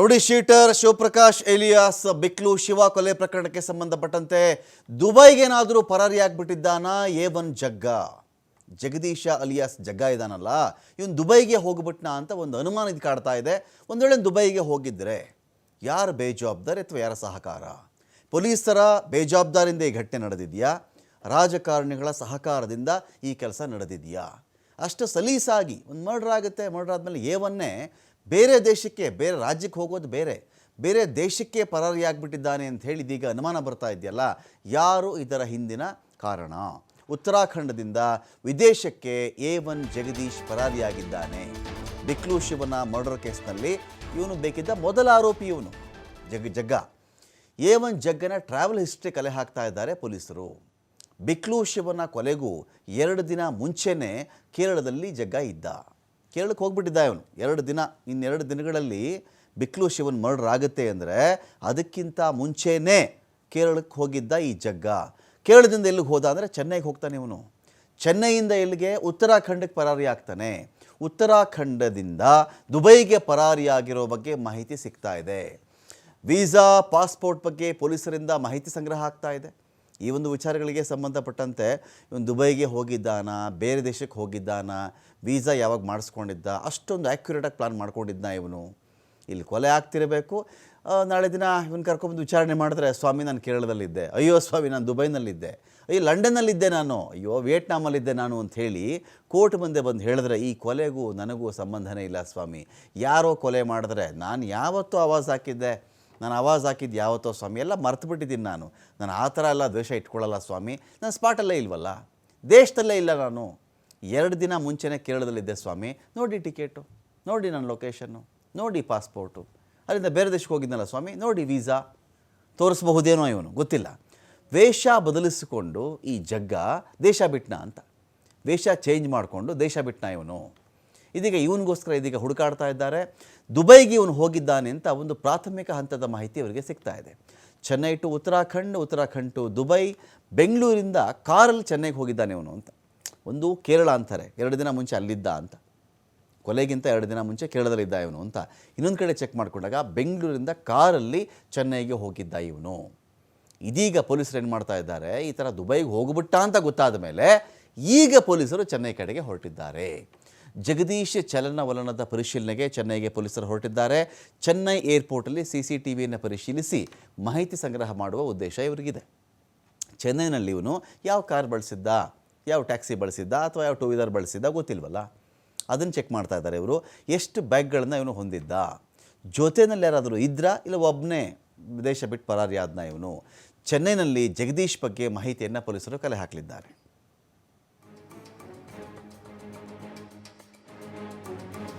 Rowdy sheeter Shivaprakash alias Biklu Shiva ಕೊಲೆ ಪ್ರಕರಣಕ್ಕೆ ಸಂಬಂಧಪಟ್ಟಂತೆ ದುಬೈಗೇನಾದರೂ ಪರಾರಿಯಾಗ್ಬಿಟ್ಟಿದ್ದಾನ A one Jagga. Jagadish alias ಜಗ್ಗ ಇದಾನಲ್ಲ. ಇವನು ದುಬೈಗೆ ಹೋಗ್ಬಿಟ್ನಾ ಅಂತ ಒಂದು ಅನುಮಾನ ಇದು ಕಾಡ್ತಾ ಇದೆ. ಒಂದು ವೇಳೆ ದುಬೈಗೆ ಹೋಗಿದ್ರೆ ಯಾರು ಬೇಜವಾಬ್ದಾರಿ ಅಥವಾ ಯಾರ ಸಹಕಾರ? ಪೊಲೀಸರ ಬೇಜವಾಬ್ದಾರಿಯಿಂದ ಈ ಘಟನೆ ನಡೆದಿದೆಯಾ? ರಾಜಕಾರಣಿಗಳ ಸಹಕಾರದಿಂದ ಈ ಕೆಲಸ ನಡೆದಿದೆಯಾ? ಅಷ್ಟು ಸಲೀಸಾಗಿ, ಒಂದು ಮರ್ಡ್ರ್ ಆಗುತ್ತೆ, ಮರ್ಡ್ರ್ ಆದಮೇಲೆ ಏವನ್ನೇ ಬೇರೆ ದೇಶಕ್ಕೆ, ಬೇರೆ ರಾಜ್ಯಕ್ಕೆ ಹೋಗೋದು ಬೇರೆ. ಬೇರೆ ದೇಶಕ್ಕೆ ಪರಾರಿಯಾಗಿಬಿಟ್ಟಿದ್ದಾನೆ ಅಂತ ಹೇಳಿ ಇದೀಗ ಅನುಮಾನ ಬರ್ತಾ ಇದೆಯಲ್ಲ? ಯಾರು ಇದರ ಹಿಂದಿನ ಕಾರಣ? ಉತ್ತರಾಖಂಡದಿಂದ ವಿದೇಶಕ್ಕೆ ಎ ಒನ್ ಜಗದೀಶ್ ಪರಾರಿಯಾಗಿದ್ದಾನೆ. ಬಿಕ್ಲು ಶಿವನ ಮರ್ಡರ್ ಕೇಸ್ನಲ್ಲಿ ಇವನು ಬೇಕಿದ್ದ ಮೊದಲ ಆರೋಪಿ ಇವನು, ಜಗ್, ಜಗ್ಗ. ಎ ಒನ್ ಜಗ್ಗನ ಟ್ರಾವೆಲ್ ಹಿಸ್ಟ್ರಿ ಕಲೆ ಹಾಕ್ತಾ ಇದ್ದಾರೆ ಪೊಲೀಸರು. ಬಿಕ್ಲು ಶಿವನ ಕೊಲೆಗೂ ಎರಡು ದಿನ ಮುಂಚೆನೇ ಕೇರಳದಲ್ಲಿ ಜಗ್ಗ ಇದ್ದ. ಕೇರಳಕ್ಕೆ ಹೋಗ್ಬಿಟ್ಟಿದ್ದ ಅವನು ಎರಡು ದಿನ, ಇನ್ನೆರಡು ದಿನಗಳಲ್ಲಿ ಬಿಕ್ಲು ಶಿವನ್ ಮರ್ಡರ್ ಆಗುತ್ತೆ ಅಂದರೆ ಅದಕ್ಕಿಂತ ಮುಂಚೆನೇ ಕೇರಳಕ್ಕೆ ಹೋಗಿದ್ದ ಈ ಜಗ್ಗ. ಕೇರಳದಿಂದ ಎಲ್ಲಿಗೆ ಹೋದ ಅಂದರೆ ಚೆನ್ನೈಗೆ ಹೋಗ್ತಾನೆ ಇವನು. ಚೆನ್ನೈಯಿಂದ ಎಲ್ಲಿಗೆ? ಉತ್ತರಾಖಂಡಕ್ಕೆ ಪರಾರಿ ಆಗ್ತಾನೆ. ಉತ್ತರಾಖಂಡದಿಂದ ದುಬೈಗೆ ಪರಾರಿಯಾಗಿರೋ ಬಗ್ಗೆ ಮಾಹಿತಿ ಸಿಗ್ತಾ ಇದೆ. ವೀಸಾ ಪಾಸ್ಪೋರ್ಟ್ ಬಗ್ಗೆ ಪೊಲೀಸರಿಂದ ಮಾಹಿತಿ ಸಂಗ್ರಹ ಆಗ್ತಾ ಇದೆ. ಈ ಒಂದು ವಿಚಾರಗಳಿಗೆ ಸಂಬಂಧಪಟ್ಟಂತೆ ಇವನು ದುಬೈಗೆ ಹೋಗಿದ್ದಾನ, ಬೇರೆ ದೇಶಕ್ಕೆ ಹೋಗಿದ್ದಾನ, ವೀಸಾ ಯಾವಾಗ ಮಾಡಿಸ್ಕೊಂಡಿದ್ದ, ಅಷ್ಟೊಂದು ಆ್ಯಕ್ಯುರೇಟಾಗಿ ಪ್ಲಾನ್ ಮಾಡ್ಕೊಂಡಿದ್ದ ಇವನು. ಇಲ್ಲಿ ಕೊಲೆ ಆಗ್ತಿರಬೇಕು. ನಾಳೆ ದಿನ ಇವನು ಕರ್ಕೊಂಬಂದು ವಿಚಾರಣೆ ಮಾಡಿದ್ರೆ, ಸ್ವಾಮಿ ನಾನು ಕೇರಳದಲ್ಲಿದ್ದೆ. ಅಯ್ಯೋ ಸ್ವಾಮಿ, ನಾನು ದುಬೈನಲ್ಲಿದ್ದೆ. ಅಯ್ಯೋ ಲಂಡನ್ನಲ್ಲಿದ್ದೆ ನಾನು. ಅಯ್ಯೋ ವಿಯೆಟ್ನಾಮಲ್ಲಿದ್ದೆ ನಾನು ಅಂತ ಹೇಳಿ ಕೋರ್ಟ್ ಮುಂದೆ ಬಂದು ಹೇಳಿದ್ರೆ, ಈ ಕೊಲೆಗೂ ನನಗೂ ಸಂಬಂಧನೇ ಇಲ್ಲ ಸ್ವಾಮಿ. ಯಾರೋ ಕೊಲೆ ಮಾಡಿದ್ರೆ, ನಾನು ಯಾವತ್ತೂ ಆವಾಜ್ ಹಾಕಿದ್ದೆ. ನಾನು ಆವಾಜ್ ಹಾಕಿದ್ದು ಯಾವತ್ತೋ ಸ್ವಾಮಿ, ಎಲ್ಲ ಮರ್ತು ಬಿಟ್ಟಿದ್ದೀನಿ ನಾನು. ನಾನು ಆ ಥರ ಎಲ್ಲ ದ್ವೇಷ ಇಟ್ಕೊಳ್ಳಲ್ಲ ಸ್ವಾಮಿ. ನಾನು ಸ್ಪಾಟಲ್ಲೇ ಇಲ್ವಲ್ಲ? ದೇಶದಲ್ಲೇ ಇಲ್ಲ ನಾನು. ಎರಡು ದಿನ ಮುಂಚೆನೇ ಕೇರಳದಲ್ಲಿದ್ದೆ ಸ್ವಾಮಿ. ನೋಡಿ ಟಿಕೆಟು, ನೋಡಿ ನನ್ನ ಲೊಕೇಶನ್ನು ನೋಡಿ ಪಾಸ್ಪೋರ್ಟು ಅಲ್ಲಿಂದ ಬೇರೆ ದೇಶಕ್ಕೆ ಹೋಗಿದ್ನಲ್ಲ ಸ್ವಾಮಿ, ನೋಡಿ ವೀಸಾ ತೋರಿಸಬಹುದೇನೋ ಇವನು, ಗೊತ್ತಿಲ್ಲ. ವೇಷ ಬದಲಿಸಿಕೊಂಡು ಈ ಜಗ್ಗ ದೇಶ ಬಿಟ್ಟನ ಅಂತ. ವೇಷ ಚೇಂಜ್ ಮಾಡಿಕೊಂಡು ದೇಶ ಬಿಟ್ನ ಇವನು? ಇದೀಗ ಇವನಿಗೋಸ್ಕರ ಇದೀಗ ಹುಡುಕಾಡ್ತಾ ಇದ್ದಾರೆ. ದುಬೈಗೆ ಇವನು ಹೋಗಿದ್ದಾನೆ ಅಂತ ಒಂದು ಪ್ರಾಥಮಿಕ ಹಂತದ ಮಾಹಿತಿ ಅವರಿಗೆ ಸಿಗ್ತಾ ಇದೆ. Chennai to Uttarakhand Uttarakhand to Dubai, ಬೆಂಗಳೂರಿಂದ ಕಾರಲ್ಲಿ ಚೆನ್ನೈಗೆ ಹೋಗಿದ್ದಾನೆ ಇವನು ಅಂತ. ಒಂದು ಕೇರಳ ಅಂತಾರೆ, ಎರಡು ದಿನ ಮುಂಚೆ ಅಲ್ಲಿದ್ದ ಅಂತ. ಕೊಲೆಗಿಂತ ಎರಡು ದಿನ ಮುಂಚೆ ಕೇರಳದಲ್ಲಿದ್ದ ಇವನು ಅಂತ. ಇನ್ನೊಂದು ಕಡೆ ಚೆಕ್ ಮಾಡಿಕೊಂಡಾಗ ಬೆಂಗಳೂರಿಂದ ಕಾರಲ್ಲಿ ಚೆನ್ನೈಗೆ ಹೋಗಿದ್ದ ಇವನು. ಇದೀಗ ಪೊಲೀಸರು ಏನು ಮಾಡ್ತಾ ಇದ್ದಾರೆ, ಈ ಥರ ದುಬೈಗೆ ಹೋಗ್ಬಿಟ್ಟ ಅಂತ ಗೊತ್ತಾದ ಮೇಲೆ ಈಗ ಪೊಲೀಸರು ಚೆನ್ನೈ ಕಡೆಗೆ ಹೊರಟಿದ್ದಾರೆ. ಜಗದೀಶ್ ಚಲನವಲನದ ಪರಿಶೀಲನೆಗೆ ಚೆನ್ನೈಗೆ ಪೊಲೀಸರು ಹೊರಟಿದ್ದಾರೆ. ಚೆನ್ನೈ ಏರ್ಪೋರ್ಟಲ್ಲಿ ಸಿ ಸಿ ಟಿ ಪರಿಶೀಲಿಸಿ ಮಾಹಿತಿ ಸಂಗ್ರಹ ಮಾಡುವ ಉದ್ದೇಶ ಇವರಿಗಿದೆ. ಚೆನ್ನೈನಲ್ಲಿ ಇವನು ಯಾವ ಕಾರ್ ಬಳಸಿದ್ದ, ಯಾವ ಟ್ಯಾಕ್ಸಿ ಬಳಸಿದ್ದ ಅಥವಾ ಯಾವ ಟೂ ವೀಲರ್ ಬಳಸಿದ್ದ ಗೊತ್ತಿಲ್ವಲ್ಲ. ಅದನ್ನು ಚೆಕ್ ಮಾಡ್ತಾ ಇದ್ದಾರೆ ಇವರು. ಎಷ್ಟು ಬ್ಯಾಗ್ಗಳನ್ನು ಇವನು ಹೊಂದಿದ್ದ? ಜೊತೆನಲ್ಲಿ ಯಾರಾದರೂ ಇದ್ರಾ ಇಲ್ಲ ಒಬ್ಬನೇ ದೇಶ ಬಿಟ್ಟು ಪರಾರಿ ಆದ್ನ ಇವನು? ಚೆನ್ನೈನಲ್ಲಿ ಜಗದೀಶ್ ಬಗ್ಗೆ ಮಾಹಿತಿಯನ್ನು ಪೊಲೀಸರು ಕಲೆ ಹಾಕಲಿದ್ದಾರೆ.